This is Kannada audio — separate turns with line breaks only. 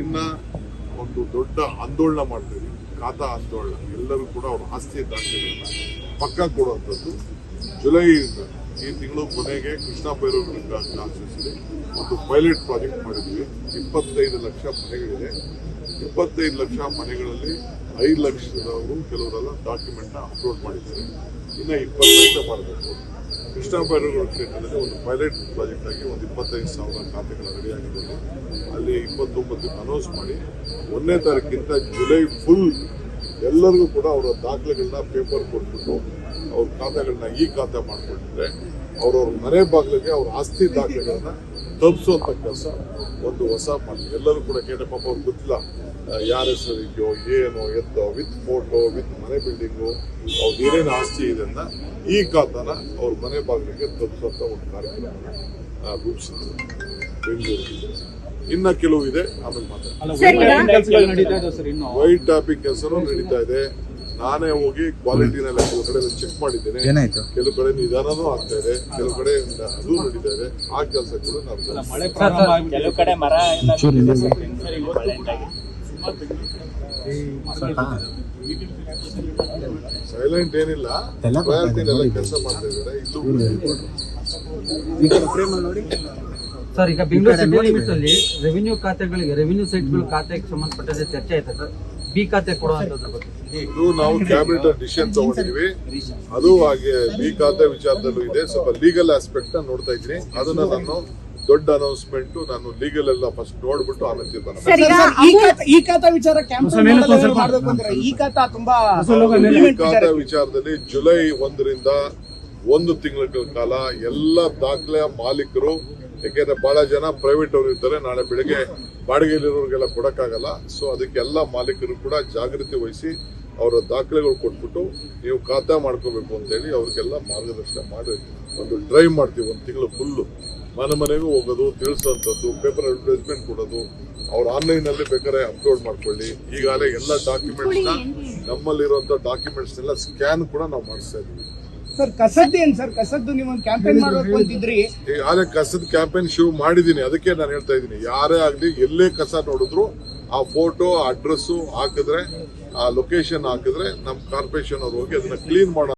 ಇನ್ನ ಒಂದು ದೊಡ್ಡ ಆಂದೋಲನ ಮಾಡ್ತೀವಿ. ಖಾತಾ ಆಂದೋಲನ ಎಲ್ಲರೂ ಕೂಡ ಅವ್ರ ಆಸ್ತಿ ದಾಖಲೆಗಳನ್ನ ಪಕ್ಕ ಕೊಡುವಂಥದ್ದು. ಜುಲೈ ಈ ತಿಂಗಳು ಕೊನೆಗೆ ಕೃಷ್ಣ ಬೈರೇಗೌಡ ಆಚರಿಸಿದೆ. ಒಂದು ಪೈಲಟ್ ಪ್ರಾಜೆಕ್ಟ್ ಮಾಡಿದ್ವಿ ಇಪ್ಪತ್ತೈದು ಲಕ್ಷ ಮನೆಗಳಿದೆ. ಇಪ್ಪತ್ತೈದು ಲಕ್ಷ ಮನೆಗಳಲ್ಲಿ ಐದು ಲಕ್ಷದವರು ಕೆಲವರೆಲ್ಲ ಡಾಕ್ಯುಮೆಂಟ್ನ ಅಪ್ಲೋಡ್ ಮಾಡಿದ್ದಾರೆ. ಇನ್ನು ಇಪ್ಪತ್ತು ಲಕ್ಷ ಮಾಡಬೇಕು. ಕೃಷ್ಣ ಬೈರೇಗೌಡ ಕ್ಷೇತ್ರದಲ್ಲಿ ಒಂದು ಪೈಲಟ್ ಪ್ರಾಜೆಕ್ಟ್ ಆಗಿ ಒಂದು ಇಪ್ಪತ್ತೈದು ಸಾವಿರ ಖಾತೆಗಳ ರೆಡಿಯಾಗಿದ್ದಾರೆ ಅಲ್ಲಿ ಇಪ್ಪತ್ತೊಂಬತ್ತಕ್ಕೆ ಅನೌನ್ಸ್ ಮಾಡಿ, ಒಂದನೇ ತಾರೀಕಿಂತ ಜುಲೈ ಫುಲ್ ಎಲ್ಲರಿಗೂ ಕೂಡ ಅವರ ದಾಖಲೆಗಳನ್ನ ಪೇಪರ್ ಕೊಟ್ಬಿಟ್ಟು ಅವ್ರ ಖಾತೆಗಳನ್ನ ಈ ಖಾತೆ ಮಾಡಿಕೊಟ್ಟಿದ್ರೆ ಅವ್ರವ್ರ ಮನೆ ಬಾಗಿಲಿಗೆ ಅವ್ರ ಆಸ್ತಿ ದಾಖಲೆಗಳನ್ನ ತಪ್ಪಿಸುವಂತ ಕೆಲಸ ಒಂದು ಹೊಸ ಮಾಡಿ. ಎಲ್ಲರೂ ಕೂಡ ಕೇಟ ಪಾಪ ಅವ್ರಿಗೆ ಗೊತ್ತಿಲ್ಲ ಯಾರ ಹೆಸರು ಇದೆಯೋ, ಏನು, ಎತ್ತೋ ವಿತ್ ಫೋಟೋ ವಿತ್ ಮನೆ ಬಿಲ್ಡಿಂಗು ಅವ್ರದ್ದು ಏನೇನು ಆಸ್ತಿ ಇದೆ ಅಂತ ಈ ಖಾತನ ಅವ್ರ ಮನೆ ಬಾಗಿಲಿಗೆ ತಪ್ಪಿಸುವಂತ ಒಂದು ಕಾರ್ಯಕ್ರಮ ರೂಪಿಸಿದ್ರು. ಬೆಂಗಳೂರಿಗೆ ಇನ್ನ ಕೆಲವು ಇದೆ ಆಮೇಲೆ ಮಾತಾಡ್ತೀನಿ.
ಸರ್, ಈಗ-
ಕೆಲ್ಸಗಳು ಸರ್ ಇನ್ನು.
ವೈಟ್ ಟಾಪಿಕ್ ಕೆಲಸನೂ ನಡೀತಾ ಇದೆ. ನಾನೇ ಹೋಗಿ ಕ್ವಾಲಿಟಿನೆಲ್ಲ ಕೆಲವು ಕಡೆ ಚೆಕ್ ಮಾಡಿದ್ದೇನೆ.
ಏನಾಯ್ತು?
ಕೆಲವು ಕಡೆ ನಿಧಾನನೂ ಆಗ್ತಾ ಇದೆ. ಕೆಲವು ಕಡೆ ಅದು ನಡೀತಾ ಇದೆ. ಆ ಕೆಲಸ ಕೂಡ ನಾವು
ಮಳೆ ಪ್ರಾರಂಭ
ಕೆಲವು ಕಡೆ ಮರ ಎಲ್ಲ
ಚೂರು ಹಿಂದೆ ಹೋಗಿ.
ಸರ್, ಇವತ್ತು ಮಳೆ
ಸೈಲೆಂಟ್ ಏನಿಲ್ಲ. ಪ್ರಯತ್ನ ಕೆಲಸ ಮಾಡ್ತಾ ಇದ್ದಾರೆ. ಇಲ್ಲೂ
ಸರ್ ಈಗ ಬೆಂಗಳೂರು ಸಿಟಿ ಲಿಮಿಟ್ಸ್ ಅಲ್ಲಿ ರೆವಿನ್ಯೂ ಖಾತೆಗಳಿಗೆ ರೆವಿನ್ಯೂ ಸೈಟ್ಗಳ ಖಾತೆಗೆ ಸಂಬಂಧಪಟ್ಟಂತೆ ಚರ್ಚೆ ಆಯ್ತಾ ಸರ್ ಬಿ ಖಾತೆ ಕೊಡುವಂತದ್ರ ಬಗ್ಗೆ.
ಇದು ನಾವು ಕ್ಯಾಬಿನೆಟ್ ಡಿಸಿಷನ್ ತಗೊಂಡಿದೀವಿ. ಅದು ಹಾಗೆ ಬಿ ಖಾತೆ ವಿಚಾರದಲ್ಲೂ ಇದೆ. ಸ್ವಲ್ಪ ಲೀಗಲ್ ಆಸ್ಪೆಕ್ಟ್ ನೋಡ್ತಾ ಇದ್ದೀನಿ. ಅದನ್ನ ನಾನು ದೊಡ್ಡ ಅನೌನ್ಸ್ಮೆಂಟ್ ನಾನು ಲೀಗಲ್ ಎಲ್ಲ ಫಸ್ಟ್ ನೋಡ್ಬಿಟ್ಟು ಆಮೇಲೆ ತೀರ್ಮಾನ
ಈ ಖಾತಾ- ವಿಚಾರ ಈ ಖಾತಾ ತುಂಬಾ
ಈ
implement
ಖಾತೆ ವಿಚಾರದಲ್ಲಿ ಜುಲೈ ಒಂದರಿಂದ ಒಂದು ತಿಂಗಳ ಕಾಲ ಎಲ್ಲ ದಾಖಲೆಯ ಮಾಲೀಕರು ಯಾಕೆಂದ್ರೆ ಬಹಳ ಜನ ಪ್ರೈವೇಟ್ ಅವರು ಇರ್ತಾರೆ ನಾಳೆ ಬೆಳಿಗ್ಗೆ ಬಾಡಿಗೆಯಲ್ಲಿರೋರಿಗೆಲ್ಲ ಕೊಡಕ್ಕಾಗಲ್ಲ. ಸೊ ಅದಕ್ಕೆಲ್ಲ ಮಾಲೀಕರು ಕೂಡ ಜಾಗೃತಿ ವಹಿಸಿ ಅವರ ದಾಖಲೆಗಳು ಕೊಟ್ಬಿಟ್ಟು ನೀವು ಖಾತೆ ಮಾಡ್ಕೋಬೇಕು ಅಂತೇಳಿ ಅವ್ರಿಗೆಲ್ಲ ಮಾರ್ಗದರ್ಶನ ಮಾಡಿ ಒಂದು ಡ್ರೈವ್ ಮಾಡ್ತೀವಿ ಒಂದು ತಿಂಗಳು ಫುಲ್ಲು ಮನೆ ಮನೆಗೂ ಹೋಗೋದು ತಿಳಿಸುವಂಥದ್ದು ಪೇಪರ್ ಅಡ್ವರ್ಟೈಸ್ಮೆಂಟ್ ಕೊಡೋದು ಅವ್ರು ಆನ್ಲೈನಲ್ಲಿ ಬೇಕಾದ್ರೆ ಅಪ್ಲೋಡ್ ಮಾಡ್ಕೊಳ್ಳಿ. ಈಗಾಗಲೇ ಎಲ್ಲ ಡಾಕ್ಯುಮೆಂಟ್ಸ್ನ ನಮ್ಮಲ್ಲಿರುವಂಥ ಡಾಕ್ಯುಮೆಂಟ್ಸ್ನೆಲ್ಲ ಸ್ಕ್ಯಾನ್ ಕೂಡ ನಾವು ಮಾಡಿಸ್ತಾ ಇದ್ದೀವಿ.
ಸರ್ ಕಸದ್ದು ಏನ್ ಸರ್? ಕಸದ್ದು ನೀವು ಒಂದು ಕ್ಯಾಂಪೇನ್ ಮಾಡಬೇಕು ಅಂತಿದ್ರಿ.
ಈಗಾಗಲೇ ಕಸದ ಕ್ಯಾಂಪೇನ್ ಶಿವ್ ಮಾಡಿದ್ದೀನಿ ಅದಕ್ಕೆ ನಾನು ಹೇಳ್ತಾ ಇದ್ದೀನಿ. ಯಾರೇ ಆಗಲಿ ಎಲ್ಲೇ ಕಸ ನೋಡಿದ್ರು ಆ ಫೋಟೋ ಅಡ್ರೆಸ್ಸು ಹಾಕಿದ್ರೆ ಆ ಲೊಕೇಶನ್ ಹಾಕಿದ್ರೆ ನಮ್ಮ ಕಾರ್ಪೊರೇಷನ್ ಅವ್ರು ಹೋಗಿ ಅದನ್ನ ಕ್ಲೀನ್ ಮಾಡೋ